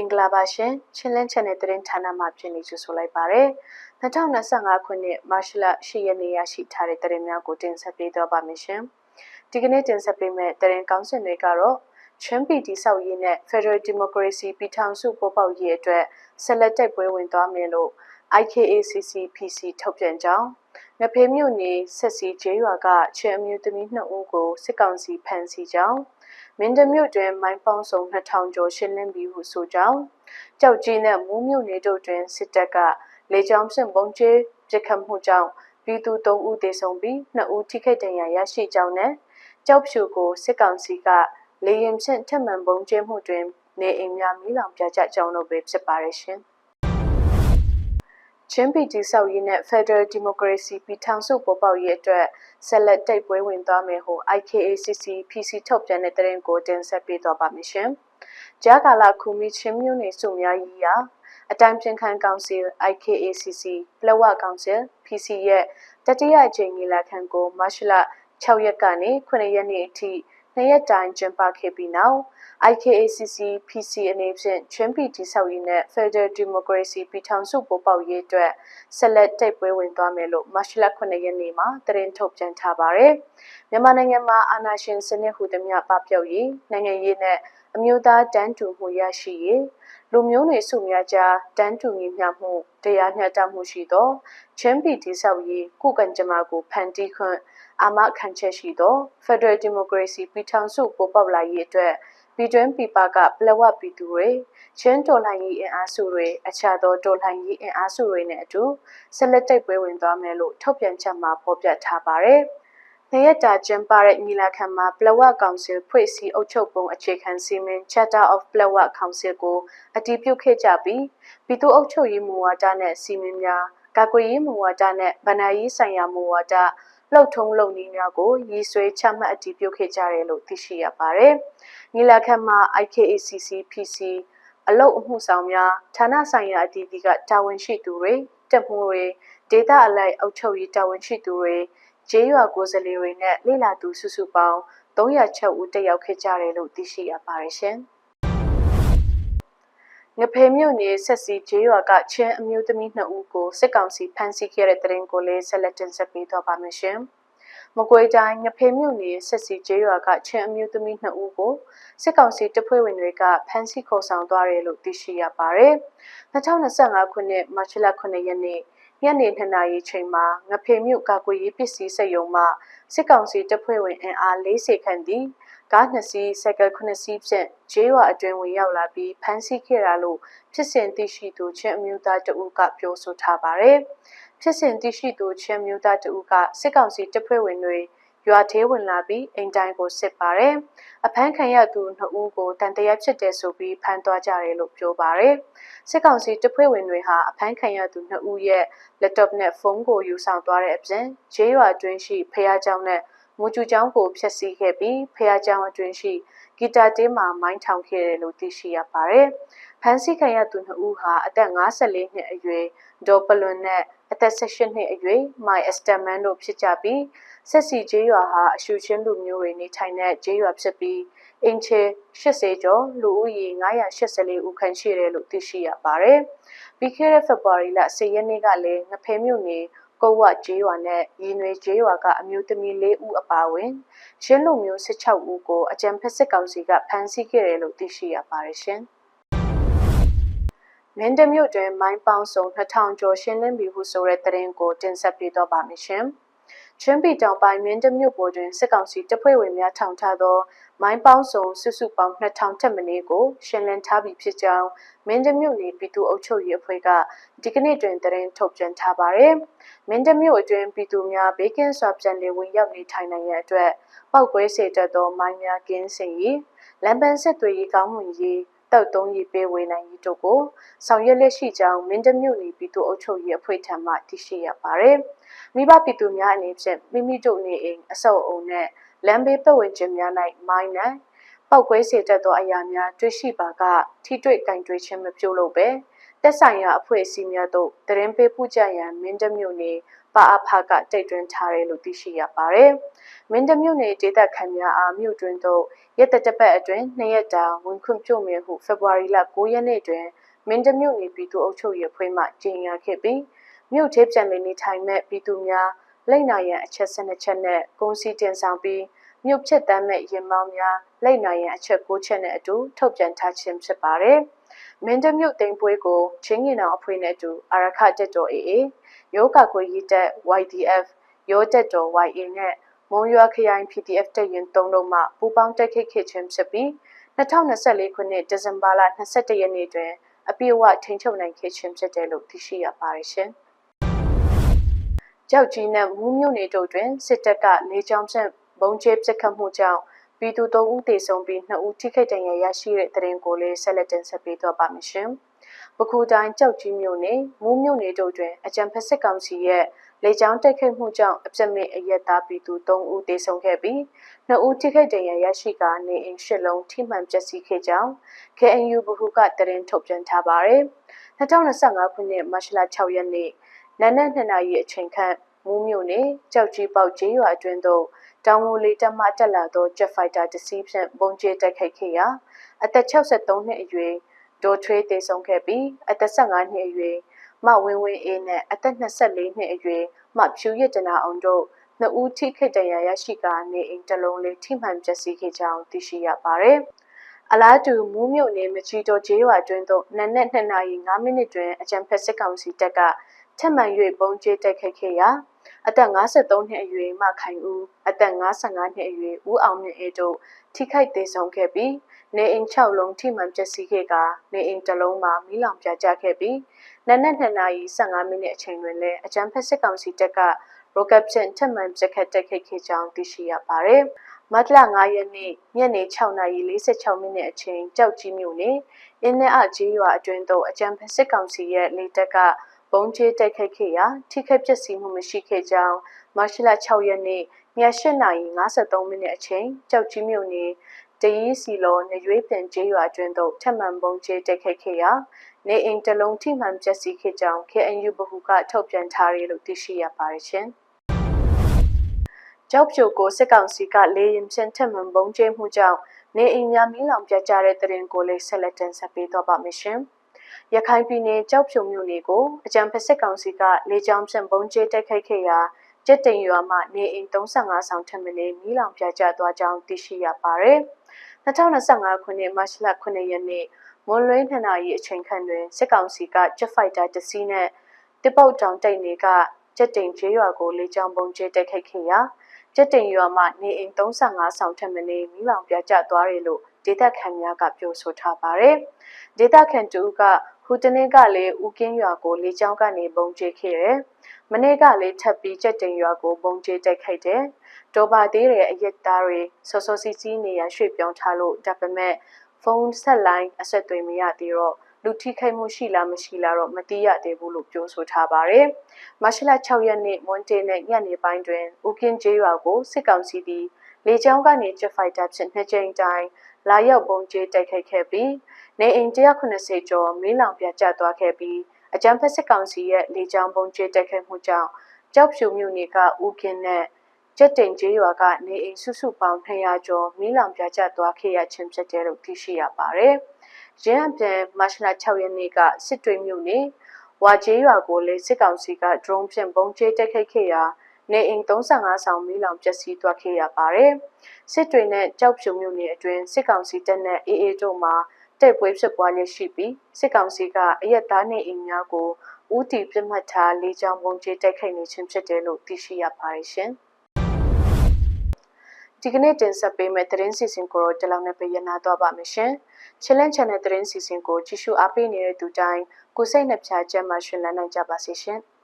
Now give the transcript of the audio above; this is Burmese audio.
င်္ဂလာပါရှင်ချင်းလင်း channel သတင်းဌာနမှဖြစ်နေကြဆိုလိုက်ပါရယ်2025ခုနှစ်မတ်လ10ရက်နေ့ရရှိထားတဲ့သတင်းများကိုတင်ဆက်ပေးတော့ပါမယ်ရှင်ဒီကနေ့တင်ဆက်ပေးမယ့်သတင်းကောင်းစင်တွေကတော့ချင်းပြည်တိဆောက်ရေးနဲ့ Federal Democracy ပြည်ထောင်စုပေါ်ပေါက်ရေးအတွက်ဆက်လက်တိုက်ပွဲဝင်သွားမယ်လို့ IKACC PC ထုတ်ပြန်ကြောင်းငဖေးမြို့နယ်ဆက်စီကျေးရွာကချင်းအမျိုးသမီး2ဦးကိုစစ်ကောင်စီဖမ်းဆီးကြောင်း မင်းတမြို့တွင်မိုင်းပေါင်းစုံ2000ကျော်ရှင်းလင်းပြီးဟုဆိုကြောင်းကြောက်ကြီးနဲ့မူးမြို့နယ်တို့တွင်စစ်တပ်ကလေကြောင်းဖြင့်ပုံကျဲပစ်ခတ်မှုကြောင့်ပြည်သူ3ဦးသေဆုံးပြီး2ဦးထိခိုက်ဒဏ်ရာရရှိကြောင်းနဲ့ကြောက်ဖြူကိုစစ်ကောင်စီကလေရင်ဖြင့်ထက်မှန်ပုံကျဲမှုတွင်နေအိမ်များမိလောင်ပြကြကြောင်းတို့ပဲဖြစ်ပါရဲ့ရှင် ချင်းပြည်တိဆောက်ရေးနဲ့ Federal Democracy ပြည်ထောင်စုပေါ်ပေါက်ရေးအတွက်ဆက်လက်တိုက်ပွဲဝင်သွားမယ်ဟု IKACC PC ထုတ်ပြန်တဲ့သတင်းကိုတင်ဆက်ပေးသွားပါမယ်ရှင်။ကြာကာလခုမီချင်းမျိုးနေစုများရေးရာအတိုင်းပြင်ခံကောင်စီ IKACC ပလဝကောင်စီ PC ရဲ့တတိယအကြိမ်ညီလာခံကိုမတ်လ6ရက်ကနေ9ရက်နေ့အထိ နှစ်ရက်တိုင်ကျင်းပခဲ့ပြီးနောက် IKACC PC အနေဖြင့်ချင်းပြည်တိဆောက်ရေးနဲ့ Federal Democracy ပြည်ထောင်စုပေါ်ပေါက်ရေးအတွက်ဆက်လက်တိုက်ပွဲဝင်သွားမယ်လို့မတ်လ9ရက်နေ့မှာသတင်းထုတ်ပြန်ထားပါတယ်။မြန်မာနိုင်ငံမှာအာဏာရှင်စနစ်ဟူသည်များပပျောက်ရေးနိုင်ငံရေးနဲ့အမျိုးသားတန်းတူမှုရရှိရေးလူမျိုးနွယ်စုများကြားတန်းတူညီမျှမှုတရားမျှတမှုရှိသောချင်းပြည်တိဆောက်ရေးကုကံကြမ္မာကိုဖန်တီးခွင့် အာမခံချက်ရှိသော Federal Democracy ပြည်ထောင်စုပေါ်ပေါက်လာရေးအတွက်ပြည်တွင်းပြည်ပကပလဝပြည်သူတွေချင်းတော်လှန်ရေးအင်အားစုတွေအခြားသောတော်လှန်ရေးအင်အားစုတွေနဲ့အတူဆက်လက်တိုက်ပွဲဝင်သွားမယ်လို့ထုတ်ပြန်ချက်မှာဖော်ပြထားပါတယ်။နှစ်ရက်တာကျင်းပတဲ့ညီလာခံမှာပလဝကောင်စီဖွဲ့စည်းအုပ်ချုပ်ပုံအခြေခံစီမံ Charter of ပလဝကောင်စီကိုအတည်ပြုခဲ့ကြပြီးပြည်သူ့အုပ်ချုပ်ရေးမူဝါဒနဲ့စီမံများကာကွယ်ရေးမူဝါဒနဲ့ဗဏ္ဍာရေးဆိုင်ရာမူဝါဒ လှုပ်ထုံးလုပ်နည်းများကိုရည်ဆွဲချမှတ်အတည်ပြုခဲ့ကြတယ်လို့သိရှိရပါတယ်။ညီလာခံမှာ IKACC PC အလုတ်အမှုဆောင်များဌာနဆိုင်ရာအသီးသီးကတာဝန်ရှိသူတွေတက်မှုတွေဒေတာအလိုက်အုပ်ချုပ်ရေးတာဝန်ရှိသူတွေဂျေးရွာကိုယ်စားလှယ်တွေနဲ့လိလာသူစုစုပေါင်း306ဦးတက်ရောက်ခဲ့ကြတယ်လို့သိရှိရပါတယ်ရှင်။ ငဖေမြို့နယ်ဆက်စီကျေးရွာကချင်းအမျိုးသမီး2ဦးကိုစစ်ကောင်စီဖမ်းဆီးခဲ့တဲ့တဲ့ရင်ကိုလေးဆက်လက်တင်ဆက်ပေးတော့ပါမယ်ရှင်။မကွေးတိုင်းငဖေမြို့နယ်ဆက်စီကျေးရွာကချင်းအမျိုးသမီး2ဦးကိုစစ်ကောင်စီတပ်ဖွဲ့ဝင်တွေကဖမ်းဆီးခေါ်ဆောင်သွားတယ်လို့သိရှိရပါတယ်။2025ခုနှစ်မတ်လ9ရက်နေ့ညနေ2နာရီချိန်မှာငဖေမြို့ကာကွယ်ရေးပစ္စည်းစက်ရုံမှစစ်ကောင်စီတပ်ဖွဲ့ဝင်အင်အား40ခန့်သည် ကားနှစ်စီးစိုက်ကယ်9စီးဖြင့်ဂျေးရွာအတွင်းဝင်ရောက်လာပြီးဖမ်းဆီးခဲ့တာလို့ဖြစ်စဉ်သိရှိသူချင်းအမျိုးသားတဦးကပြောဆိုထားပါတယ်။ဖြစ်စဉ်သိရှိသူချင်းမျိုးသားတဦးကစစ်ကောင်စီတပ်ဖွဲ့ဝင်တွေရွာသေးဝင်လာပြီးအိမ်တိုင်းကိုစစ်ပါတယ်။အဖမ်းခံရသူနှစ်ဦးကိုတန်တရာဖြစ်တယ်ဆိုပြီးဖမ်းသွားကြတယ်လို့ပြောပါတယ်။စစ်ကောင်စီတပ်ဖွဲ့ဝင်တွေဟာအဖမ်းခံရသူနှစ်ဦးရဲ့ laptop နဲ့ဖုန်းကိုယူဆောင်သွားတဲ့အပြင်ဂျေးရွာအတွင်းရှိဖះကျောင်းနဲ့ မူကျူကျောင်းကိုဖျက်ဆီးခဲ့ပြီးဖះကျောင်းအတွင်းရှိဂီတာတေးမှာမိုင်းထောင်ခဲ့တယ်လို့သိရှိရပါတယ်။ဖမ်းဆီးခံရသူနှစ်ဦးဟာအသက်54နှစ်အရွယ်ဒေါ်ပလွန်နဲ့အသက်18နှစ်အရွယ်မိုင်အစတမန်တို့ဖြစ်ကြပြီးဆက်စီကျေးရွာဟာအရှုချင်းလူမျိုးတွေနေထိုင်တဲ့ကျေးရွာဖြစ်ပြီးအင်ချေ80ကျော်လူဦးရေ984ဦးခန့်ရှိတယ်လို့သိရှိရပါတယ်။ပြီးခဲ့တဲ့ဖေဖော်ဝါရီလ10ရက်နေ့ကလည်းငဖဲမြို့နယ် ကုတ်ဝကျေးရွာနဲ့ရီနွေကျေးရွာကအမျိုးသမီး၄ဦးအပါအဝင်ရှင်းလူမျိုး16ဦးကိုအကြံဖက်စစ်ကောင်စီကဖမ်းဆီးခဲ့တယ်လို့သိရှိရပါတယ်ရှင်။မင်းတမြို့တွင်မိုင်းပေါင်းစုံ2000ကျော်ရှင်းလင်းပြီဟုဆိုတဲ့သတင်းကိုတင်ဆက်ပေးတော့ပါမယ်ရှင်။ချင်းပြည်တောင်ပိုင်းမင်းတမြို့ပေါ်တွင်စစ်ကောင်စီတပ်ဖွဲ့ဝင်များထောင်ထားသော မိုင်းပေါင်းစုံစုစုပေါင်း2000ထက်မနည်းကိုရှင်းလင်းထားပြီးဖြစ်ကြောင်းမင်းတမြို့နယ်ပြည်သူ့အုပ်ချုပ်ရေးအဖွဲ့ကဒီကနေ့တွင်သတင်းထုတ်ပြန်ထားပါတယ်။မင်းတမြို့အတွင်းပြည်သူများဘေးကင်းစွာပြန်လည်ဝင်ရောက်နေထိုင်နိုင်ရန်အတွက်ပောက်ကွဲစေတတ်သောမိုင်းများကင်းစင်ရေးလမ်းပန်းဆက်သွယ်ရေးကောင်းမွန်ရေးတောက်သုံးရေးပေးဝေနိုင်ရေးတို့ကိုဆောင်ရွက်လက်ရှိကြောင်းမင်းတမြို့နယ်ပြည်သူ့အုပ်ချုပ်ရေးအဖွဲ့ထံမှသိရှိရပါတယ်။မိဘပြည်သူများအနေဖြင့်မိမိတို့နေအိမ်အဆောက်အုံနဲ့ လမ်းဘေးပတ်ဝန်းကျင်များ၌မိုင်းနဲ့ပောက်ကွဲစေတတ်သောအရာများတွေ့ရှိပါကထိတွေ့ကင်တွယ်ခြင်းမပြုလုပ်ပဲတက်ဆိုင်ရာအဖွဲ့အစည်းများသို့တရင်ပေးပို့ကြရန်မင်းတမျိုးနေပါအဖကတိတ်တွင်ထားတယ်လို့သိရှိရပါတယ်။မင်းတမြို့နယ်ဒေသခံများအားမြို့တွင်သို့ရက်သက်တစ်ပတ်အတွင်းနှစ်ရက်တာဝန်ခွင့်ပြုမည်ဟုဖေဖော်ဝါရီလ9ရက်နေ့တွင်မင်းတမြို့နယ်ပြည်သူ့အုပ်ချုပ်ရေးအဖွဲ့မှကြေညာခဲ့ပြီးမြို့သေးပြန်လည်နေထိုင်မဲ့ပြည်သူများ လိမ့်နာရန်အချက်12ချက်နဲ့ကုန်စည်တင်ဆောင်ပြီးမြို့ဖြစ်တမ်းမဲ့ရင်မောင်းများလိမ့်နာရန်အချက်9ချက်နဲ့အတူထုတ်ပြန်ထားခြင်းဖြစ်ပါတယ်။မင်းတမြို့တိမ်ပွဲကိုချင်းငင်အောင်အဖွဲ့နဲ့အတူအာရခတက်တော် AA ယောဂကွေရေးတက် YDF ရောတက်တော် YA နဲ့မုံရွာခရိုင် PDF တပ်ရင်၃လုံးမှပူးပေါင်းတိုက်ခိုက်ခဲ့ခြင်းဖြစ်ပြီး2024ခုနှစ်ဒီဇင်ဘာလ22ရက်နေ့တွင်အပြည့်အဝထိန်းချုပ်နိုင်ခဲ့ခြင်းဖြစ်တယ်လို့သိရှိရပါတယ်ရှင်။ ကြောက်ကြီးနဲ့မူးမြို့နယ်တို့တွင်စစ်တပ်ကလေကြောင်းဖြင့်ဘုံကျဲပစ်ခတ်မှုကြောင့်ပြည်သူ၃ဦးသေဆုံးပြီး2ဦးထိခိုက်ဒဏ်ရာရရှိတဲ့တဲ့ရင်ကိုလည်းဆက်လက်တင်ဆက်ပေးသွားပါမယ်ရှင်။ပခုတိုင်းကြောက်ကြီးမြို့နယ်မူးမြို့နယ်တို့တွင်အကြံဖက်စစ်ကောင်စီရဲ့လေကြောင်းတိုက်ခိုက်မှုကြောင့်အပြစ်မဲ့အရက်သားပြည်သူ3ဦးသေဆုံးခဲ့ပြီး2ဦးထိခိုက်ဒဏ်ရာရရှိကနေအိမ်ရှစ်လုံးထိမှန်ပျက်စီးခဲ့ကြောင်း KNU ဘဟုကတရင်ထုတ်ပြန်ထားပါတယ်။2025ခုနှစ်မတ်လ6ရက်နေ့ နနက်2နာရီအချိန်ခန့်မူးမြို့နယ်ကြောက်ကြီးပေါက်ကျေးရွာအတွင်းသို့တောင်ငူလေးတက်မှတက်လာသော Jet Fighter တစ်စီးဖြင့်ပုံကျဲတိုက်ခိုက်ခဲ့ရာအသက်63နှစ်အရွယ်ဒေါ်ထွေးသေဆုံးခဲ့ပြီးအသက်15နှစ်အရွယ်မဝင်းဝင်းအေးနဲ့အသက်24နှစ်အရွယ်မဖြူရတနာအောင်တို့နှစ်ဦးထိခိုက်ဒဏ်ရာရရှိကနေအိမ်တစ်လုံးလေးထိမှန်ပျက်စီးခဲ့ကြောင်းသိရှိရပါတယ်။အလားတူမူးမြို့နယ်မချီတော်ကျေးရွာတွင်သို့နနက်2နာရီ5မိနစ်တွင်အကြံဖက်စစ်ကောင်စီတပ်က ထက်မှန်၍ပုံကျဲတိုက်ခိုက်ခဲ့ရာအသက်53နှစ်အရွယ်မခိုင်ဦးအသက်55နှစ်အရွယ်ဦးအောင်မြင့်အေးတို့ထိခိုက်သေးဆုံးခဲ့ပြီးနေအိမ်6လုံးထိမှန်ပျက်စီးခဲ့ကာနေအိမ်တစ်လုံးမှာမီးလောင်ပြာကျခဲ့ပြီးနနက်2နာရီ15မိနစ်အချိန်တွင်လည်းအကြမ်းဖက်စစ်ကောင်စီတပ်ကရိုကက်ဖြင့်ထပ်မံပစ်ခတ်တိုက်ခိုက်ခဲ့ကြောင်းသိရှိရပါတယ်။မတ်လ9ရက်နေ့ညနေ6:46မိနစ်အချိန်ကြောက်ကြီးမြို့နယ်အင်းနဲ့အကြီးရွာအတွင်းသို့အကြမ်းဖက်စစ်ကောင်စီရဲ့လေတပ်က ဘုံကျဲတိုက်ခိုက်ခဲ့ရာထိခိုက်ပျက်စီးမှုမရှိခဲ့ကြောင်းမတ်လ6ရက်နေ့ည8:53မိနစ်အချိန်ကြောက်ကြီးမြို့နယ်တရီးစီလောနရွေးပင်ကျေးရွာအတွင်းသို့ထပ်မံဘုံကျဲတိုက်ခိုက်ခဲ့ရာနေအိမ်တလုံးထိမှန်ပျက်စီးခဲ့ကြောင်း KNU ဘဟုကထုတ်ပြန်ထားတယ်လို့သိရှိရပါတယ်ရှင်။ကြောက်ဖြိုကိုစစ်ကောင်စီကလေရင်ဖြင့်ထပ်မံဘုံကျဲမှုကြောင့်နေအိမ်များမီးလောင်ပြကြတဲ့တရင်ကိုလေးဆက်လက်တင်ဆက်ပေးတော့ပါမယ်ရှင်။ ရခိုင်ပြည်နယ်ကြောက်ဖြုံမြို့နယ်ကိုအကြံဖက်စစ်ကောင်စီကလေကြောင်းဖြင့်ဘုံကျဲတိုက်ခိုက်ခဲ့ရာကျက်တိန်ရွာမှနေအိမ်35ဆောင်ထပ်မံမီးလောင်ပြကြသွားကြောင်းသိရှိရပါတယ်။2025ခုနှစ်မတ်လ9ရက်နေ့မွန်လွဲ2နာရီအချိန်ခန့်တွင်စစ်ကောင်စီက Jet Fighter တစ်စီးနဲ့တစ်ပုတ်တောင်တိတ်တွေကကျက်တိန်ကျေးရွာကိုလေကြောင်းပုံကျဲတိုက်ခိုက်ခဲ့ရာကျက်တိန်ရွာမှနေအိမ်35ဆောင်ထပ်မံမီးလောင်ပြကြသွားတယ်လို့ဒေသခံများကပြောဆိုထားပါတယ်။ဒေသခံတူက ဟူတနေ့ကလည်းဦးကင်းရွာကိုလေကြောင်းကနေပုံကျဲခဲ့တယ်။မနေ့ကလည်းထပ်ပြီးကျက်တိန်ရွာကိုပုံကျဲတိုက်ခိုက်တယ်။ဒေါ်ပါသေးတဲ့အရက်သားတွေစောစောစီစီနေရရွှေ့ပြောင်းထားလို့ဒါပေမဲ့ဖုန်းဆက်လိုင်းအဆက်အသွယ်မရသေးတော့လူထိခိုက်မှုရှိလားမရှိလားတော့မသိရသေးဘူးလို့ပြောဆိုထားပါတယ်။မတ်လ6ရက်နေ့မွန်တေနဲ့ညနေပိုင်းတွင်ဦးကင်းကျေးရွာကိုစစ်ကောင်စီသည်လေကြောင်းကနေ Jet Fighter ဖြင့်နှစ်ကြိမ်တိုင်လာရောက်ပုံကျဲတိုက်ခိုက်ခဲ့ပြီး နေအိမ်190ကျော်မီးလောင်ပြကျသွားခဲ့ပြီးအကြမ်းဖက်စစ်ကောင်စီရဲ့လေကြောင်းပုံကျဲတိုက်ခိုက်မှုကြောင့်ကြောက်ဖြူမြို့နယ်ကဦးကင်းနဲ့ကျက်တိန်ကျေးရွာကနေအိမ်စုစုပေါင်း200ကျော်မီးလောင်ပြကျသွားခဲ့ရခြင်းဖြစ်တယ်လို့သိရှိရပါတယ်။ရင်းအပြန်မတ်လ6ရက်နေ့ကစစ်တွေမြို့နယ်ဝါကျေးရွာကိုလေစစ်ကောင်စီက drone ဖြင့်ပုံကျဲတိုက်ခိုက်ခဲ့ရာနေအိမ်35ဆောင်မီးလောင်ပျက်စီးသွားခဲ့ရပါတယ်။စစ်တွေနဲ့ကြောက်ဖြူမြို့နယ်အတွင်းစစ်ကောင်စီတပ်နဲ့အေးအေးတို့မှ တိုက်ပွဲဖြစ်ပွားရရှိပြီးစစ်ကောင်စီကအရက်သားနေအိမ်များကိုဦးတည်ပြစ်မှတ်ထားလေကြောင်းပုံကျဲတိုက်ခိုက်နေခြင်းဖြစ်တယ်လို့သိရှိရပါတယ်ရှင်။ဒီကနေ့တင်ဆက်ပေးမယ့်သတင်းစီစဉ်ကိုတော့ဒီလောက်နဲ့ပဲရနာတော့ပါမယ်ရှင်။ Challenge Channel သတင်းစီစဉ်ကိုကြည့်ရှုအားပေးနေတဲ့သူတိုင်းကိုစိတ်နှပြချမ်းမှရှင်လန်းနိုင်ကြပါစေရှင်။